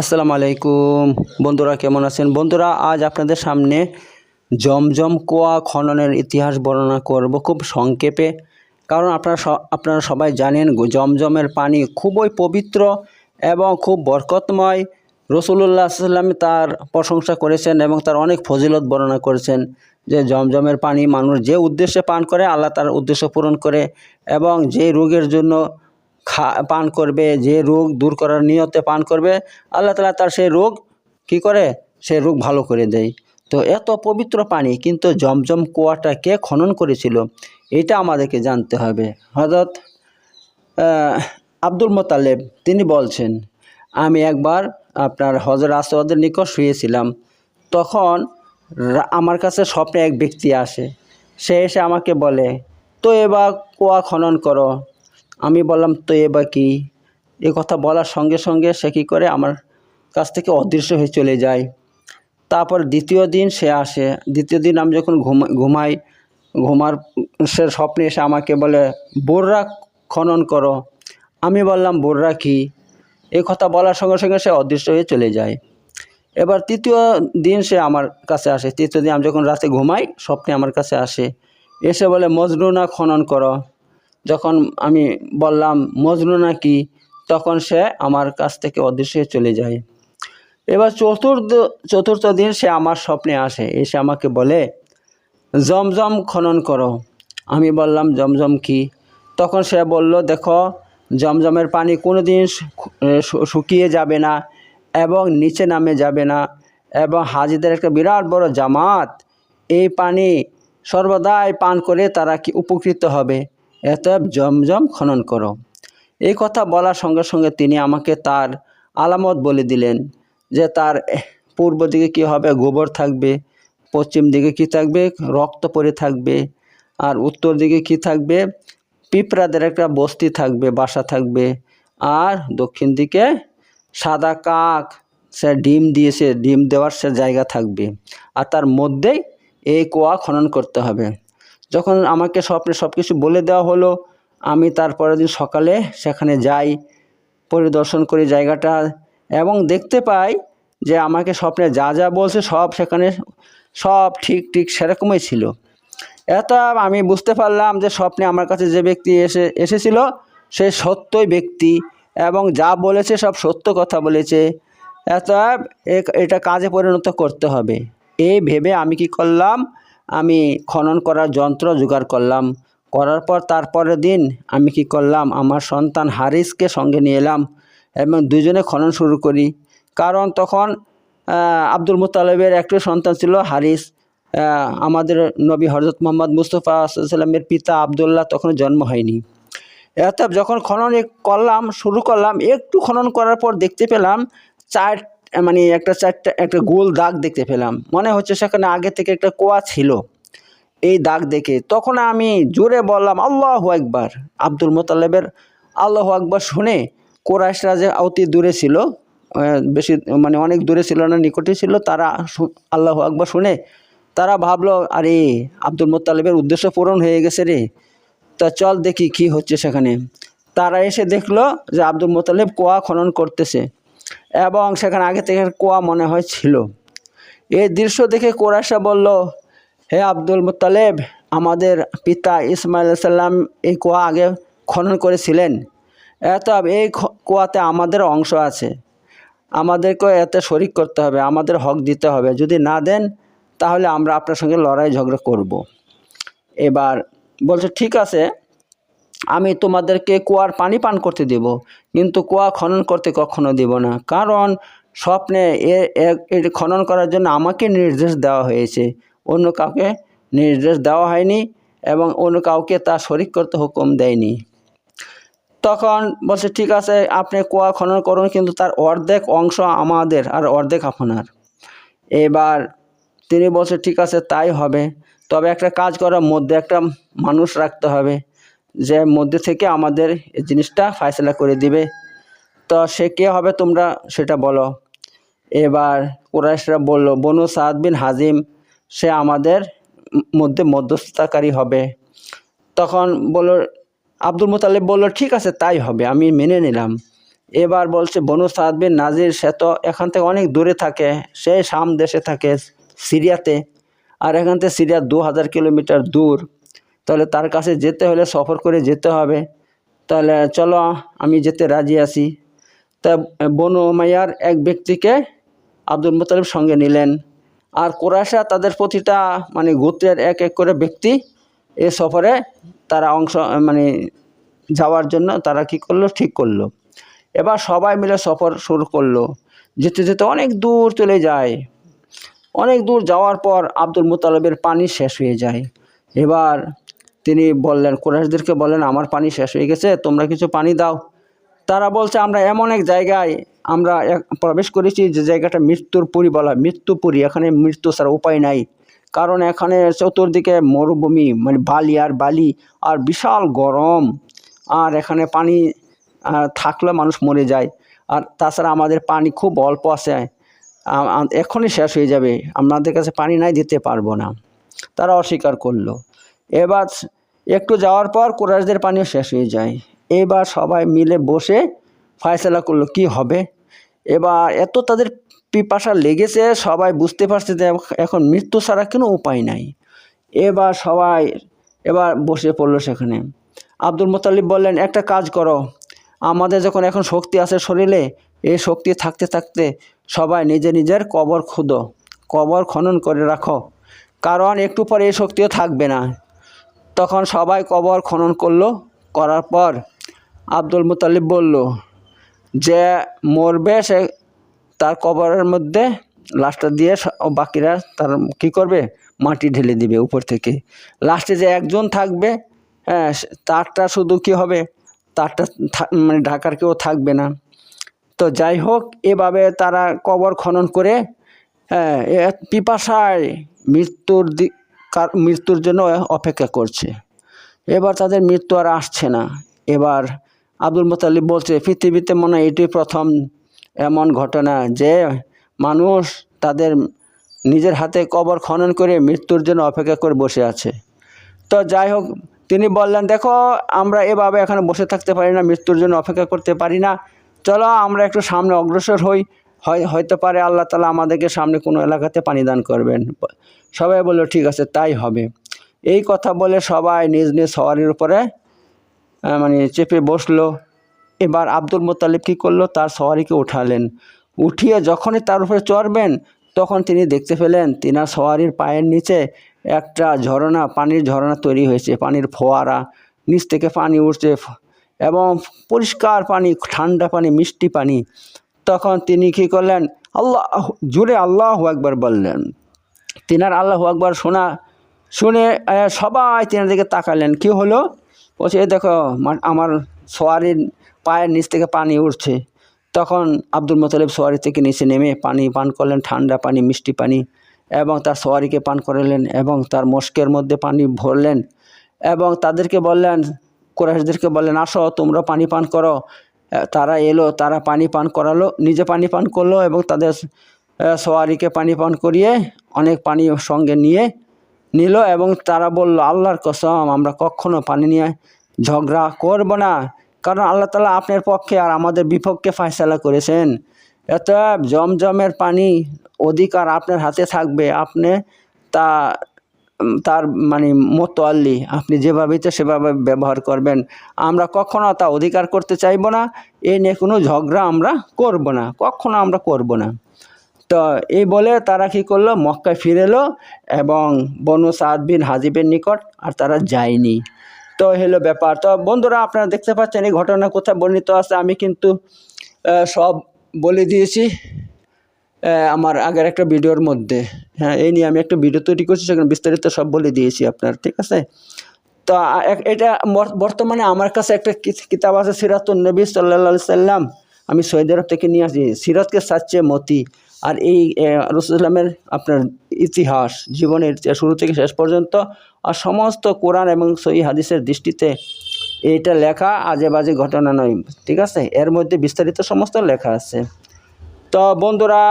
আসসালামু আলাইকুম। বন্ধুরা, কেমন আছেন? বন্ধুরা, আজ আপনাদের সামনে জমজম কোয়া খননের ইতিহাস বর্ণনা করব খুব সংক্ষেপে। কারণ আপনারা আপনারা সবাই জানেন জমজমের পানি খুবই পবিত্র এবং খুব বরকতময়। রসুল্লাহ সাল্লাম তার প্রশংসা করেছেন এবং তার অনেক ফজিলত বর্ণনা করেছেন যে জমজমের পানি মানুষ যে উদ্দেশ্যে পান করে, আল্লাহ তার উদ্দেশ্য পূরণ করে এবং যে রোগের জন্য খা, পান করবে, যে রোগ দূর করার নিয়তে পান করবে, আল্লাহ তালা তার সেই রোগ কি করে? সে রোগ ভালো করে দেয়। তো এত পবিত্র পানি, কিন্তু জমজম কুয়াটা কে খনন করেছিল, এটা আমাদেরকে জানতে হবে। হজরত আব্দুল মোতালেব, তিনি বলছেন, আমি একবার আপনার হজর আসওয়াদের নিকট শুয়েছিলাম। তখন আমার কাছে স্বপ্নে এক ব্যক্তি আসে। সে এসে আমাকে বলে, তো এবার কুয়া খনন করো। আমি বললাম, তো এ বা কি? এ কথা বলার সঙ্গে সঙ্গে সে কী করে আমার কাছ থেকে অদৃশ্য হয়ে চলে যায়। তারপর দ্বিতীয় দিন সে আসে। দ্বিতীয় দিন আমি যখন ঘুমা, ঘুমাই, ঘুমার সে স্বপ্নে এসে আমাকে বলে, বোররা খনন করো। আমি বললাম, বোররা কি? এই কথা বলার সঙ্গে সঙ্গে সে অদৃশ্য হয়ে চলে যায়। এবার তৃতীয় দিন সে আমার কাছে আসে। তৃতীয় দিন আমি যখন রাতে ঘুমাই, স্বপ্নে আমার কাছে আসে। এসে বলে মজনুনা খনন করো। যখন আমি বললাম মজনুনা কি তখন সে আমার কাছ থেকে অদৃশ্য চলে যায়। এবার চতুর্থ চতুর্থ দিন সে আমার স্বপ্নে আসে। এসে আমাকে বলে, জমজম খনন করো। আমি বললাম, জমজম কি? তখন সে বলল, দেখো, জমজমের পানি কোনো দিন শুকিয়ে যাবে না এবং নিচে নামে যাবে না এবং হাজিদের একটা বিরাট বড় জামাত। এই পানি সর্বদাই পান করে তারা কি উপকৃত হবে? এত জমজম খনন করো। এই কথা বলার সঙ্গে সঙ্গে তিনি আমাকে তার আলামত বলে দিলেন যে তার পূর্ব দিকে কি হবে, গোবর থাকবে, পশ্চিম দিকে কি থাকবে, রক্ত পরে থাকবে, আর উত্তর দিকে কি থাকবে, পিঁপড়াদের একটা বস্তি থাকবে, বাসা থাকবে, আর দক্ষিণ দিকে সাদা কাক, সে ডিম দিয়েছে ডিম দেওয়ার সে জায়গা থাকবে। আর তার মধ্যেই এই কুয়া খনন করতে হবে। যখন আমাকে স্বপ্নে সব কিছু বলে দেওয়া হলো, আমি তারপরের দিন সকালে সেখানে যাই, পরিদর্শন করি জায়গাটা এবং দেখতে পাই যে আমাকে স্বপ্নে যা যা বলছে সব সেখানে সব ঠিক ঠিক সেরকমই ছিল। এত আমি বুঝতে পারলাম যে স্বপ্নে আমার কাছে যে ব্যক্তি এসে, এসেছিল সে সত্যই ব্যক্তি এবং যা বলেছে সব সত্য কথা বলেছে। এত এটা কাজে পরিণত করতে হবে। এই ভেবে আমি কি করলাম? আমি খনন করার যন্ত্র জোগাড় করলাম। করার পর তারপরের দিন আমি কি করলাম, আমার সন্তান হারিসকে সঙ্গে নিয়ে এলাম এবং দুজনে খনন শুরু করি। কারণ তখন আব্দুল মুতালেবের একটি সন্তান ছিল হারিস। আমাদের নবী হজরত মোহাম্মদ মুস্তফা সাল্লামের পিতা আবদুল্লাহ তখন জন্ম হয়নি। এত যখন খনন করলাম, শুরু করলাম, একটু খনন করার পর দেখতে পেলাম চার মানে একটা চারটা, একটা গোল দাগ দেখতে পেলাম। মনে হচ্ছে সেখানে আগে থেকে একটা কোয়া ছিল এই দাগ দেখে। তখন আমি জোরে বললাম, আল্লাহ একবার আব্দুল মোতালেবের আল্লাহ আকবার শুনে কোরাইশরা যে অতি দূরে ছিল বেশি মানে অনেক দূরে ছিল না, নিকটে ছিল, তারা আল্লাহ আকবার শুনে তারা ভাবলো, আরে, আব্দুল মোতালেবের উদ্দেশ্য পূরণ হয়ে গেছে রে। তা চল দেখি কি হচ্ছে সেখানে। তারা এসে দেখল যে আব্দুল মোতালেব কোয়া খনন করতেছে। এবং সেখানে আগে থেকে কোয়া মনে হয় ছিল। এই দৃশ্য দেখে কোরাইশা বলল, হে আব্দুল মুতালেব আমাদের পিতা ইসমাইল সাল্লাম এই কুয়া আগে খনন করেছিলেন। এত এই কুয়াতে আমাদের অংশ আছে। আমাদেরকে এতে শরিক করতে হবে, আমাদের হক দিতে হবে। যদি না দেন, তাহলে আমরা আপনার সঙ্গে লড়াই ঝগড়া করব। এবার বলছে, ঠিক আছে আমি তোমাদেরকে কুয়ার পানি পান করতে দেব, কিন্তু কুয়া খনন করতে কখনো দেব না, কারণ স্বপ্নে এ, এ- এর খনন করার জন্য আমাকে নির্দেশ দেওয়া হয়েছে। অন্য কাউকে নির্দেশ দেওয়া হয়নি এবং অন্য কাউকে তা শরিক করতে হুকুম দেয়নি। তখন বলছে, ঠিক আছে, আপনি কুয়া খনন করুন, কিন্তু তার অর্ধেক অংশ আমাদের আর অর্ধেক আপনার। এবার তিনি বলছে, ঠিক আছে, তাই হবে। তবে একটা কাজ করার মধ্যে একটা মানুষ রাখতে হবে। যে মধ্যে থেকে আমাদের এই জিনিসটা ফায়সলা করে দিবে। তো সে কে হবে তোমরা সেটা বলো। এবার কুরাইশরা বলল, বনু সাদ বিন হাজিম, সে আমাদের মধ্যে মধ্যস্থতাকারী হবে। তখন বলল, আব্দুল মোতালেব বলল, ঠিক আছে, তাই হবে, আমি মেনে নিলাম। এবার বলছে, বনু সাদ বিন নাজির, সে তো এখান থেকে অনেক দূরে থাকে, সে শাম দেশে থাকে সিরিয়াতে, আর এখান থেকে সিরিয়া দু হাজার কিলোমিটার দূর। তাহলে তার কাছে যেতে হলে সফর করে যেতে হবে। তাহলে চলো, আমি যেতে রাজি আছি। তা বনু মাইয়ার এক ব্যক্তিকে আব্দুল মুতালিব সঙ্গে নিলেন। আর কোরাইশা তাদের প্রতিটা মানে গোত্রের এক এক করে ব্যক্তি এ সফরে তারা অংশ মানে যাওয়ার জন্য তারা কি করল? ঠিক করল। এবার সবাই মিলে সফর শুরু করল। যেতে যেতে অনেক দূর চলে যায়। অনেক দূর যাওয়ার পর আব্দুল মুতালিবের পানি শেষ হয়ে যায়। এবার তিনি বললেন, কোরাইশদেরকে বললেন, আমার পানি শেষ হয়ে গেছে, তোমরা কিছু পানি দাও। তারা বলছে, আমরা এমন এক জায়গায় আমরা প্রবেশ করেছি, যে জায়গাটা মৃত্যুর পুরী বলা মৃত্যুপুরী। এখানে মৃত্যু ছাড়া উপায় নাই। কারণ এখানে চতুর্দিকে মরুভূমি মানে বালি আর বালি, আর বিশাল গরম। আর এখানে পানি থাকলে মানুষ মরে যায়। আর তাছাড়া আমাদের পানি খুব অল্প আছে। এখনই শেষ হয়ে যাবে। আমাদের কাছে পানি নাই, দিতে পারব না। তারা অস্বীকার করল। এবার একটু যাওয়ার পর কোরাইশদের পানিও শেষ হয়ে যায়। এবার সবাই মিলে বসে ফয়সলা করল, কি হবে? এবার এত তাদের পিপাসা লেগেছে, সবাই বুঝতে পারছে যে এখন মৃত্যু ছাড়া কোনো উপায় নাই। এবার সবাই এবার বসে পড়ল সেখানে। আব্দুল মোতালিব বললেন, একটা কাজ করো। আমাদের যখন এখন শক্তি আছে শরীরে এই শক্তি থাকতে থাকতে সবাই নিজে নিজের কবর খুদো, কবর খনন করে রাখো। কারণ একটু পরে এই শক্তিও থাকবে না। তখন সবাই কবর খনন করল। করার পর আব্দুল মুতালিব বলল যে, মরবে সে তার কবরের মধ্যে, লাশটা দিয়ে বাকিরা তার কি করবে? মাটি ঢেলে দিবে উপর থেকে। লাস্টে যে একজন থাকবে হ্যাঁ তারটা শুধু কি হবে? তারটা মানে ঢাকার কেউ থাকবে না। তো যাই হোক, এভাবে তারা কবর খনন করে হ্যাঁ পিপাসায় মৃত্যুর দিক মৃত্যুর জন্য অপেক্ষা করছে। এবার তাদের মৃত্যু আর আসছে না। এবার আব্দুল মোতালিব বলছে, পৃথিবীতে মনে হয় এটি প্রথম এমন ঘটনা যে মানুষ তাদের নিজের হাতে কবর খনন করে মৃত্যুর জন্য অপেক্ষা করে বসে আছে। তো যাই হোক, তিনি বললেন, দেখো, আমরা এভাবে এখানে বসে থাকতে পারি না, মৃত্যুর জন্য অপেক্ষা করতে পারি না। চলো, আমরা একটু সামনে অগ্রসর হই। হয়, হয়তো পারে আল্লাহ তালা আমাদেরকে সামনে কোনো এলাকাতে পানি দান করবেন। সবাই বলল, ঠিক আছে, তাই হবে। এই কথা বলে সবাই নিজ নিজ সওয়ারির উপরে মানে চেপে বসল। এবার আব্দুল মোতালিব কী করল? তার সওয়ারিকে উঠালেন। উঠিয়ে যখনই তার উপরে চড়বেন, তখন তিনি দেখতে পেলেন তিনার সওয়ারির পায়ের নিচে একটা ঝর্ণা পানির ঝরনা তৈরি হয়েছে, পানির ফোয়ারা। নিচ থেকে পানি উঠছে এবং পরিষ্কার পানি, ঠান্ডা পানি, মিষ্টি পানি। তখন তিনি কী করলেন? আল্লাহ, জুড়ে আল্লাহ একবার বললেন তিনার আল্লাহ আকবার শোনা, শুনে সবাই তিনার দিকে তাকালেন। কি হলো? বলছে দেখো আমার সোয়ারির পায়ের নিচ থেকে পানি উঠছে তখন আব্দুল মোতালেব সোয়ারি থেকে নিচে নেমে পানি পান করলেন, ঠান্ডা পানি, মিষ্টি পানি, এবং তার সোয়ারিকে পান করালেন এবং তার মস্কের মধ্যে পানি ভরলেন এবং তাদেরকে বললেন, কোরাইশদেরকে বললেন, আসো, তোমরা পানি পান করো। তারা এলো, তারা পানি পান করালো, নিজে পানি পান করল এবং তাদের সওয়ারিকে পানি পান করিয়ে অনেক পানি সঙ্গে নিয়ে নিল এবং তারা বলল, আল্লাহর কসম, আমরা কখনো পানি নিয়ে ঝগড়া করব না। কারণ আল্লাহ তালা আপনার পক্ষে আর আমাদের বিপক্ষে ফয়সালা করেছেন। এত জমজমের পানি অধিকার আপনার হাতে থাকবে। আপনি তা, তার মানে মোতোয়াল্লি আপনি যেভাবে ইচ্ছে সেভাবে ব্যবহার করবেন। আমরা কখনো তা অধিকার করতে চাইব না। এ নিয়ে কোনো ঝগড়া আমরা করব না। কখনো আমরা করব না। তো এই বলে তারা কি করল? মক্কায় ফিরে এলো এবং বনু সাদ বিন হাজিবের নিকট আর তারা যায়নি। তো হলো ব্যাপার। তো বন্ধুরা, আপনারা দেখতে পাচ্ছেন এই ঘটনা কোথায় বর্ণিত আছে? আমি কিন্তু সব বলে দিয়েছি আমার আগের একটা ভিডিওর মধ্যে। হ্যাঁ এই নিয়ে আমি একটা ভিডিও তৈরি করছি, সেখানে বিস্তারিত সব বলে দিয়েছি আপনার, ঠিক আছে? তো এটা বর্তমানে আমার কাছে একটা কিতাব আছে, সিরাতুন নবী সাল্লা সাল্লাম। আমি সৌদি আরব থেকে নিয়ে আসি। সিরাতকে সাচ্ছে মতি। আর এই রসুলামের আপনার ইতিহাস, জীবনের শুরু থেকে শেষ পর্যন্ত আর সমস্ত কোরআন এবং সহি হাদিসের দৃষ্টিতে এটা লেখা আজে বাজে ঘটনা নয়, ঠিক আছে? এর মধ্যে বিস্তারিত সমস্ত লেখা আছে। তো বন্ধুরা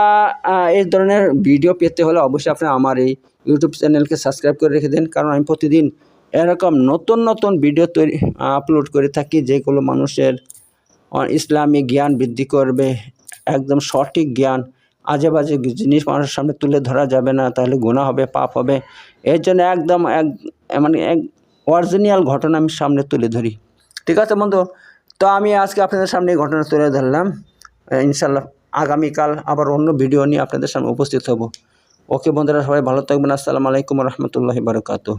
এই ধরনের ভিডিও পেতে হলে অবশ্যই আপনি আমার এই ইউটিউব চ্যানেলকে সাবস্ক্রাইব করে রেখে দিন, কারণ আমি প্রতিদিন এরকম নতুন নতুন ভিডিও তৈরি আপলোড করে থাকি যেগুলো মানুষের ইসলামী জ্ঞান বৃদ্ধি করবে, একদম সঠিক জ্ঞান আজে বাজে জিনিস মানুষের সামনে তুলে ধরা যাবে না, তাহলে গুণা হবে, পাপ হবে। এর জন্য একদম এক মানে এক অরিজিনাল ঘটনা আমি সামনে তুলে ধরি। ঠিক আছে বন্ধু? তো আমি আজকে আপনাদের সামনে এই ঘটনা তুলে ধরলাম। ইনশাল্লাহ আগামীকাল আবার অন্য ভিডিও নিয়ে আপনাদের সামনে উপস্থিত হব। ওকে বন্ধুরা, সবাই ভালো থাকবেন। আসসালামু আলাইকুম রহমতুল্লাহি বারকাতুহ।